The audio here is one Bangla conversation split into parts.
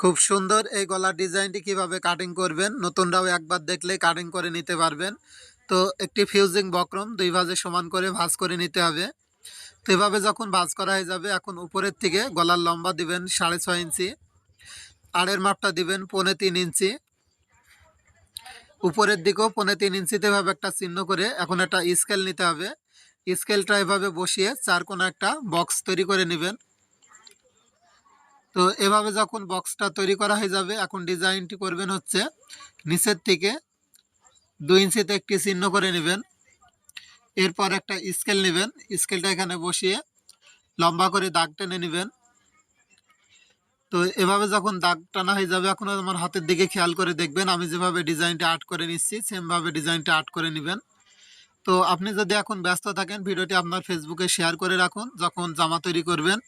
খুব সুন্দর এই গলার ডিজাইনটি কীভাবে কাটিং করবেন? নতুনরাও একবার দেখলে কাটিং করে নিতে পারবেন। তো একটি ফিউজিং বক্রম, দুই ভাজে সমান করে ভাঁজ করে নিতে হবে। তো এভাবে যখন ভাঁজ করা হয়ে যাবে, এখন উপরের থেকে গলার লম্বা দিবেন সাড়ে ছয় ইঞ্চি, আড়ের মাপটা দিবেন পৌনে তিন ইঞ্চি। উপরের দিকেও পৌনে তিন ইঞ্চিতে এভাবে একটা চিহ্ন করে এখন একটা স্কেল নিতে হবে। স্কেলটা এভাবে বসিয়ে চার কোনো একটা বক্স তৈরি করে নেবেন। তো এভাবে যখন বক্সটা তৈরি করা হয়ে যাবে, এখন ডিজাইনটি করবেন হচ্ছে নিচের থেকে দুই ইঞ্চিতে একটি চিহ্ন করে নেবেন। এরপর একটা স্কেল নেবেন। স্কেলটা এখানে বসিয়ে লম্বা করে দাগ টেনে নেবেন। তো এভাবে যখন দাগ টানা হয়ে যাবে, এখন আমার হাতের দিকে খেয়াল করে দেখবেন, আমি যেভাবে ডিজাইনটা আর্ট করে নিচ্ছি, সেমভাবে ডিজাইনটা আর্ট করে নেবেন। তো আপনি যদি এখন ব্যস্ত থাকেন, ভিডিওটি আপনার ফেসবুকে শেয়ার করে রাখুন। যখন জামা তৈরি করবেন,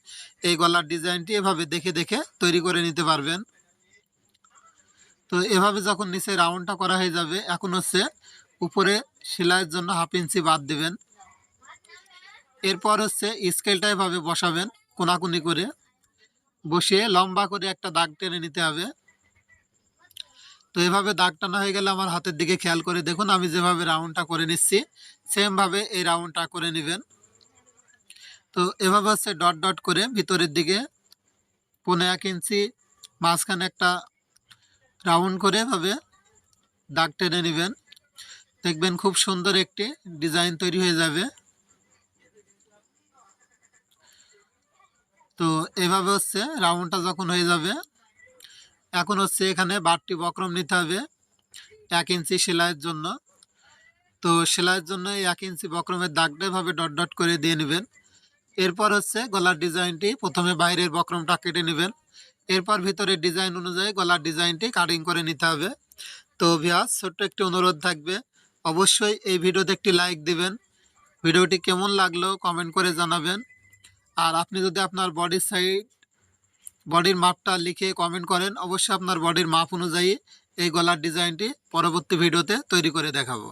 এই গলার ডিজাইনটি এভাবে দেখে দেখে তৈরি করে নিতে পারবেন। তো এভাবে যখন নিচে রাউন্ডটা করা হয়ে যাবে, এখন হচ্ছে উপরে সেলাইয়ের জন্য হাফ ইঞ্চি বাদ দেবেন। এরপর হচ্ছে স্কেলটা এভাবে বসাবেন, কোনাকুনি করে। বসিয়ে লম্বা করে একটা দাগ টেনে নিতে হবে। তো এভাবে দাগ টানা হয়ে গেলে আমার হাতের দিকে খেয়াল করে দেখুন, আমি যেভাবে রাউন্ডটা করে নিচ্ছি সেমভাবে এই রাউন্ডটা করে নেবেন। তো এভাবে হচ্ছে ডট ডট করে ভিতরের দিকে পনেরো এক ইঞ্চি মাঝখানে একটা রাউন্ড করে এভাবে দাগ টেনে নেবেন। দেখবেন খুব সুন্দর একটি ডিজাইন তৈরি হয়ে যাবে। তো এভাবে হচ্ছে রাউন্ডটা যখন হয়ে যাবে এখন হচ্ছে এখানে বারটি বক্রম নিতে হবে এক ইঞ্চি সেলাইয়ের জন্য। তো সেলাইয়ের জন্য এক ইঞ্চি বক্রমের দাগটা এভাবে ডট ডট করে দিয়ে নেবেন। এরপর হচ্ছে গলার ডিজাইনটি প্রথমে বাইরের বক্রমটা কেটে নেবেন। এরপর ভিতরের ডিজাইন অনুযায়ী গলার ডিজাইনটি কাটিং করে নিতে হবে। তো ভিয়াস ছোট্ট একটি অনুরোধ থাকবে। অবশ্যই এই ভিডিওতে একটি লাইক দিবেন। ভিডিওটি কেমন লাগল কমেন্ট করে জানাবেন। আর আপনি যদি আপনার বডির সাইড বডির মাপটা লিখে কমেন্ট করেন। অবশ্যই আপনার বডির মাপ অনুযায়ী এই গলার ডিজাইনটি পরবর্তী ভিডিওতে তৈরি করে দেখাবো।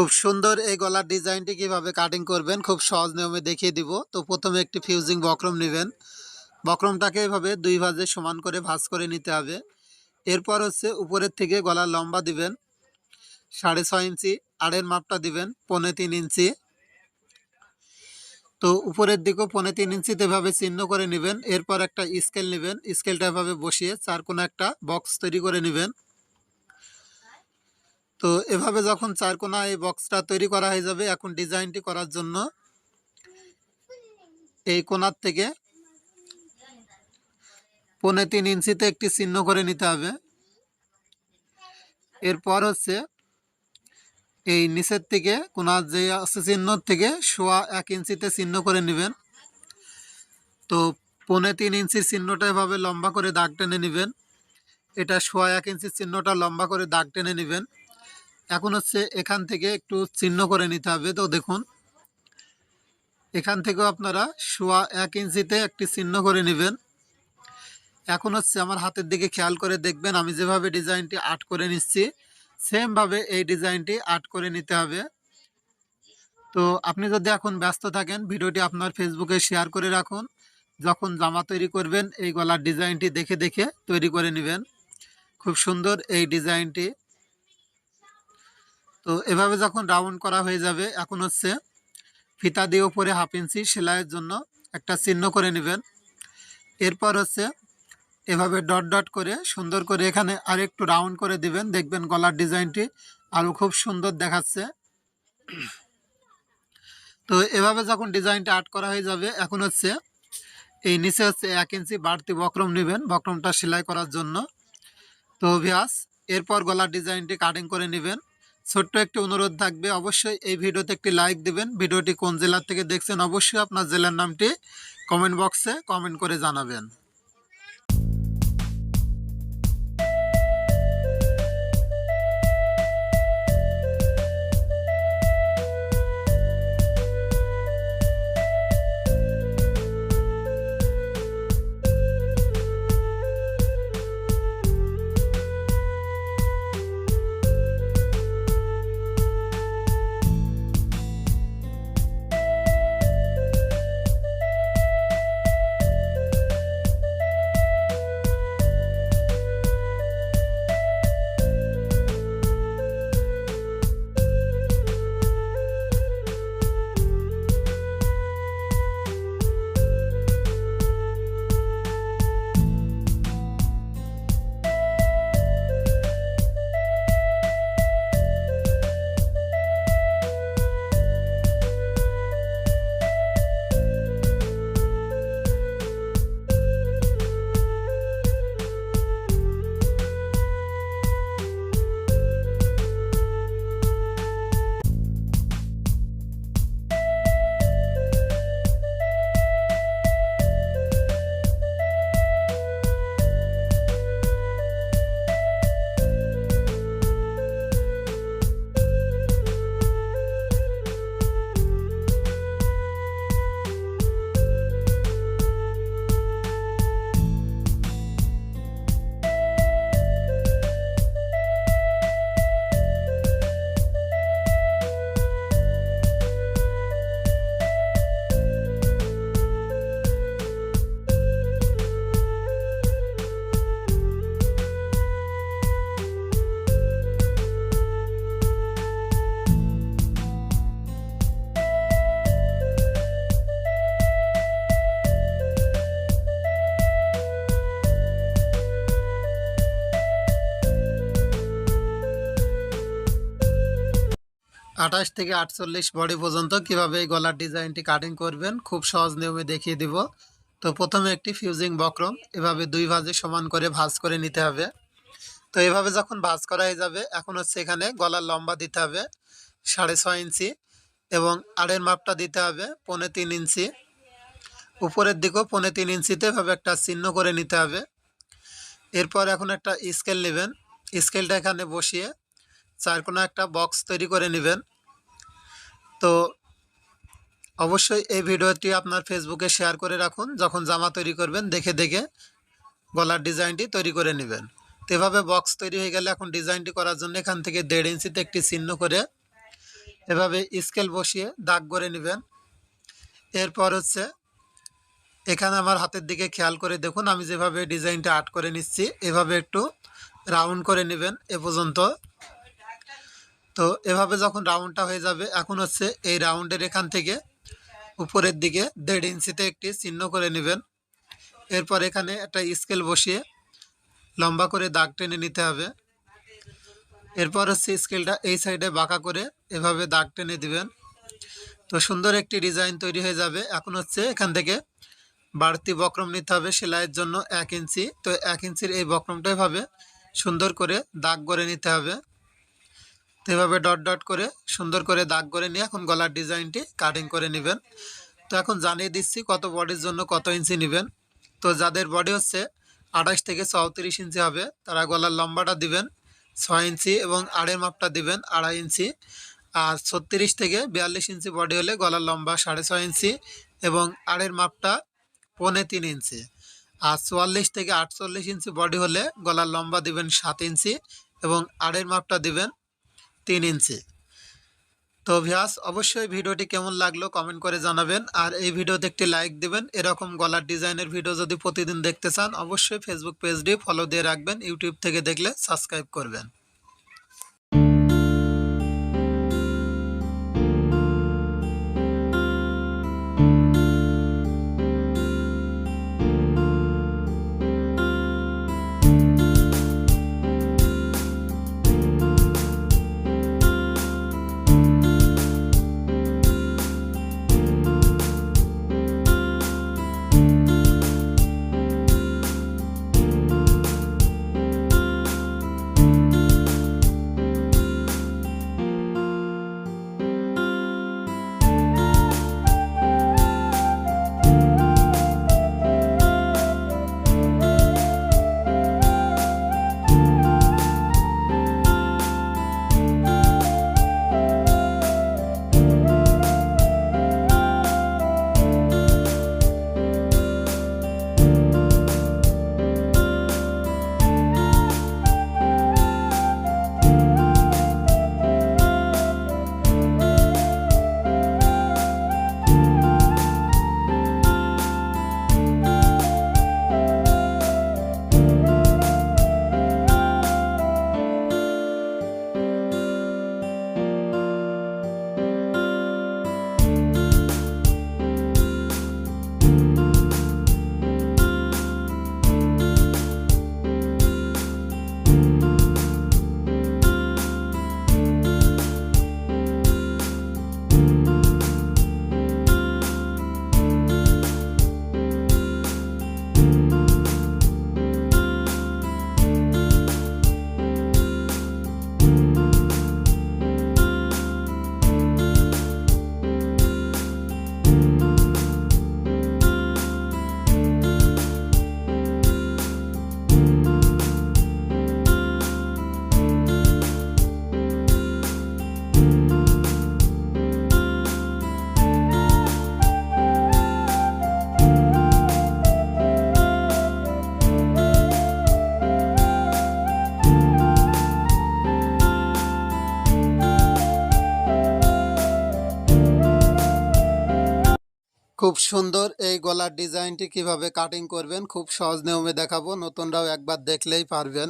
খুব সুন্দর এই গলার ডিজাইনটি কীভাবে কাটিং করবেন, খুব সহজ নিয়মে দেখিয়ে দিব। তো প্রথমে একটি ফিউজিং বক্রম নেবেন। বক্রমটাকে এভাবে দুই ভাজে সমান করে ভাঁজ করে নিতে হবে। এরপর হচ্ছে উপরের থেকে গলার লম্বা দিবেন। সাড়ে ছয় ইঞ্চি, আড়ের মাপটা দিবেন, পৌনে তিন ইঞ্চি। তো উপরের দিকেও পনেরো তিন ইঞ্চিতে এভাবে চিহ্ন করে নেবেন। এরপর একটা স্কেল নেবেন। স্কেলটা এভাবে বসিয়ে চার কোনো একটা বক্স তৈরি করে নেবেন। তো এভাবে যখন চার কোনা এই বক্সটা তৈরি করা হয়ে যাবে, এখন ডিজাইনটি করার জন্য এই কোনার থেকে পৌনে তিন ইঞ্চিতে একটি চিহ্ন করে নিতে হবে। এরপর হচ্ছে এই নিচের থেকে কোনার যে আছে চিহ্ন থেকে সোয়া এক ইঞ্চিতে চিহ্ন করে নেবেন। তো পৌনে তিন ইঞ্চির চিহ্নটা এভাবে লম্বা করে দাগ টেনে নেবেন। এটা সোয়া এক ইঞ্চির চিহ্নটা লম্বা করে দাগ টেনে নেবেন। এখন হচ্ছে এখান থেকে একটু চিহ্ন করে নিতে হবে। তো দেখুন, এখান থেকেও আপনারা সোয়া এক ইঞ্চিতে একটি চিহ্ন করে নেবেন। এখন হচ্ছে আমার হাতের দিকে খেয়াল করে দেখবেন, আমি যেভাবে ডিজাইনটি আর্ট করে নিচ্ছি, সেমভাবে এই ডিজাইনটি আর্ট করে নিতে হবে। তো আপনি যদি এখন ব্যস্ত থাকেন, ভিডিওটি আপনার ফেসবুকে শেয়ার করে রাখুন। যখন জামা তৈরি করবেন, এই গলার ডিজাইনটি দেখে দেখে তৈরি করে নেবেন। খুব সুন্দর এই ডিজাইনটি। তো এভাবে যখন রাউন্ড করা হয়ে যাবে, এখন হচ্ছে ফিতা দিয়ে উপরে হাফ ইঞ্চি সেলাইয়ের জন্য একটা চিহ্ন করে নেবেন। এরপর হচ্ছে এভাবে ডট ডট করে সুন্দর করে এখানে আর একটু রাউন্ড করে দিবেন। দেখবেন গলার ডিজাইনটি আরও খুব সুন্দর দেখাচ্ছে। তো এভাবে যখন ডিজাইনটা আর্ট করা হয়ে যাবে, এখন হচ্ছে এই নিচে হচ্ছে এক ইঞ্চি বাড়তি বক্রম নেবেন, বক্রমটা সেলাই করার জন্য। তো ভিয়াস এরপর গলার ডিজাইনটি কাটিং করে নেবেন। ছোট্ট একটি অনুরোধ থাকবে। অবশ্যই এই ভিডিওতে একটি লাইক দিবেন। ভিডিওটি কোন জেলা থেকে দেখছেন অবশ্যই আপনার জেলার নামটি কমেন্ট বক্সে কমেন্ট করে জানাবেন। আঠাশ থেকে আটচল্লিশ বডি পর্যন্ত কীভাবে এই গলার ডিজাইনটি কাটিং করবেন, খুব সহজ নিয়মে দেখিয়ে দিব। তো প্রথমে একটি ফিউজিং বক্রম, এভাবে দুই ভাজে সমান করে ভাজ করে নিতে হবে। তো এভাবে যখন ভাজ করা হয়ে যাবে, এখন হচ্ছে এখানে গলার লম্বা দিতে হবে, সাড়ে ছয় ইঞ্চি এবং আড়ের মাপটা দিতে হবে, পৌনে তিন ইঞ্চি। উপরের দিকেও পৌনে তিন ইঞ্চিতে এভাবে একটা চিহ্ন করে নিতে হবে। এরপর এখন একটা স্কেল নেবেন। স্কেলটা এখানে বসিয়ে চার কোনো একটা বক্স তৈরি করে নেবেন। তো অবশ্যই এই ভিডিওটি আপনার ফেসবুকে শেয়ার করে রাখুন। যখন জামা তৈরি করবেন, দেখে দেখে গলার ডিজাইনটি তৈরি করে নেবেন। তো এভাবে বক্স তৈরি হয়ে গেলে এখন ডিজাইনটি করার জন্য এখান থেকে দেড় ইঞ্চিতে একটি চিহ্ন করে এভাবে স্কেল বসিয়ে দাগ করে নেবেন। এরপর হচ্ছে, এখানে আমার হাতের দিকে খেয়াল করে দেখুন, আমি যেভাবে ডিজাইনটা আর্ট করে নিচ্ছি, এভাবে একটু রাউন্ড করে নেবেন এ পর্যন্ত। তো এভাবে যখন রাউন্ডটা হয়ে যাবে, এখন হচ্ছে এই রাউন্ডের এখান থেকে উপরের দিকে দেড় ইঞ্চিতে একটি চিহ্ন করে নেবেন। এরপর এখানে একটা স্কেল বসিয়ে লম্বা করে দাগ টেনে নিতে হবে। এরপর হচ্ছে স্কেলটা এই সাইডে বাঁকা করে এভাবে দাগ টেনে দিবেন। তো সুন্দর একটি ডিজাইন তৈরি হয়ে যাবে। এখন হচ্ছে এখান থেকে বাড়তি বক্রম নিতে হবে সেলাইয়ের জন্য এক ইঞ্চি। তো এক ইঞ্চির এই বক্রমটা এভাবে সুন্দর করে দাগ করে নিতে হবে। এভাবে ডট ডট করে সুন্দর করে দাগ করে নিয়ে এখন গলার ডিজাইনটি কাটিং করে নেবেন। তো এখন জানিয়ে দিচ্ছি কত বডির জন্য কত ইঞ্চি নেবেন। তো যাদের বডি হচ্ছে আঠাশ থেকে চৌত্রিশ ইঞ্চি হবে, তারা গলার লম্বাটা দিবেন ছয় ইঞ্চি এবং আড়ের মাপটা দিবেন আড়াই ইঞ্চি। আর ছত্রিশ থেকে বিয়াল্লিশ ইঞ্চি বডি হলে গলার লম্বা সাড়ে ছয় ইঞ্চি এবং আড়ের মাপটা পৌনে তিন ইঞ্চি। আর চুয়াল্লিশ থেকে আটচল্লিশ ইঞ্চি বডি হলে গলার লম্বা দিবেন সাত ইঞ্চি এবং আড়ের মাপটা দিবেন তিন ইঞ্চি। তো ভিয়াস অবশ্যই ভিডিওটি কেমন লাগল কমেন্ট করে জানাবেন। আর এই ভিডিওতে একটি লাইক দিবেন। এরকম গলার ডিজাইনের ভিডিও যদি প্রতিদিন দেখতে চান, অবশ্যই ফেসবুক পেজটি ফলো দিয়ে রাখবেন। ইউটিউব থেকে দেখলে সাবস্ক্রাইব করবেন। খুব সুন্দর এই গলার ডিজাইনটি কীভাবে কাটিং করবেন, খুব সহজ নিয়মে দেখাবো, নতুনরাও একবার দেখলেই পারবেন।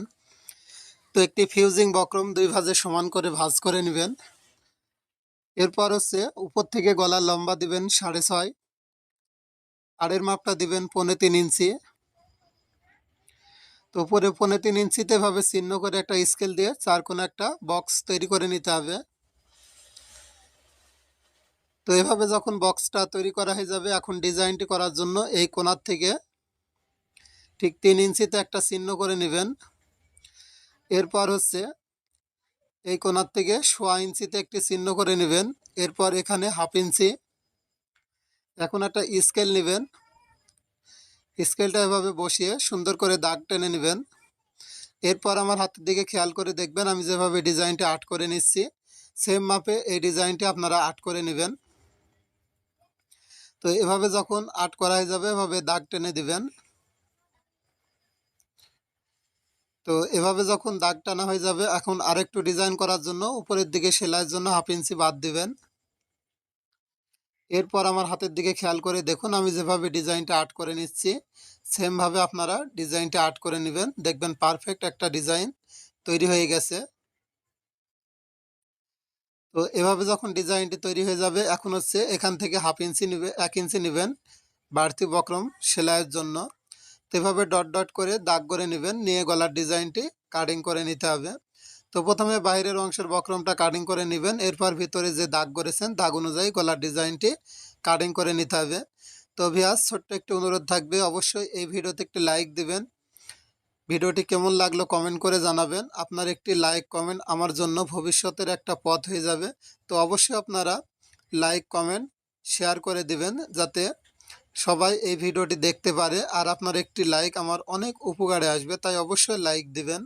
তো একটি ফিউজিং বক্রম দুই ভাজে সমান করে ভাজ করে নেবেন। এরপর হচ্ছে উপর থেকে গলার লম্বা দিবেন সাড়ে ছয়, আড়ের মাপটা দিবেন পৌনে তিন ইঞ্চি। তো উপরে পৌনে তিন ইঞ্চিতে ভাবে চিহ্ন করে একটা স্কেল দিয়ে চার কোনো একটা বক্স তৈরি করে নিতে হবে। তো এভাবে যখন বক্সটা তৈরি করা হয়ে যাবে, এখন ডিজাইনটি করার জন্য এই কোনার থেকে ঠিক তিন ইঞ্চিতে একটা চিহ্ন করে নেবেন। এরপর হচ্ছে এই কোনার থেকে সোয়া ইঞ্চিতে একটি চিহ্ন করে নেবেন। এরপর এখানে হাফ ইঞ্চি এখন একটা স্কেল নেবেন। স্কেলটা এভাবে বসিয়ে সুন্দর করে দাগ টেনে নেবেন। এরপর আমার হাতের দিকে খেয়াল করে দেখবেন, আমি যেভাবে ডিজাইনটি আর্ট করে নিচ্ছি, সেম মাপে এই ডিজাইনটি আপনারা আর্ট করে নেবেন। তো এভাবে যখন আর্ট করা হয়ে যাবে, এভাবে দাগ টেনে দিবেন। তো এভাবে যখন দাগ টানা হয়ে যাবে, এখন আরেকটু ডিজাইন করার জন্য উপরের দিকে সেলাইয়ের জন্য হাফ ইঞ্চি বাদ দিবেন। এরপর আমার হাতের দিকে খেয়াল করে দেখুন, আমি যেভাবে ডিজাইনটা আর্ট করে নিচ্ছি, সেমভাবে আপনারা ডিজাইনটা আর্ট করে নেবেন। দেখবেন পারফেক্ট একটা ডিজাইন তৈরি হয়ে গেছে। তো এভাবে যখন ডিজাইনটি তৈরি হয়ে যাবে, এখন হচ্ছে এখান থেকে হাফ ইঞ্চি নেবে, এক ইঞ্চি নেবেন বাড়তি বক্রম সেলাইয়ের জন্য। তো এভাবে ডট ডট করে দাগ করে নেবেন, নিয়ে গলার ডিজাইনটি কাটিং করে নিতে হবে। তো প্রথমে বাইরের অংশের বক্রমটা কাটিং করে নেবেন, এরপর ভিতরে যে দাগ করেছেন, দাগ অনুযায়ী গলার ডিজাইনটি কাটিং করে নিতে হবে। তো ভিয়াস, ছোট্ট একটি অনুরোধ থাকবে, অবশ্যই এই ভিডিওতে একটি লাইক দিবেন। ভিডিওটি কেমন লাগল কমেন্ট করে জানাবেন। আপনার একটি লাইক কমেন্ট আমার জন্য ভবিষ্যতের একটা পথ হয়ে যাবে। তো অবশ্যই আপনারা লাইক, কমেন্ট, শেয়ার করে দিবেন যাতে সবাই এই ভিডিওটি দেখতে পারে। আর আপনার একটি লাইক আমার অনেক উপকারে আসবে, তাই অবশ্যই লাইক দিবেন।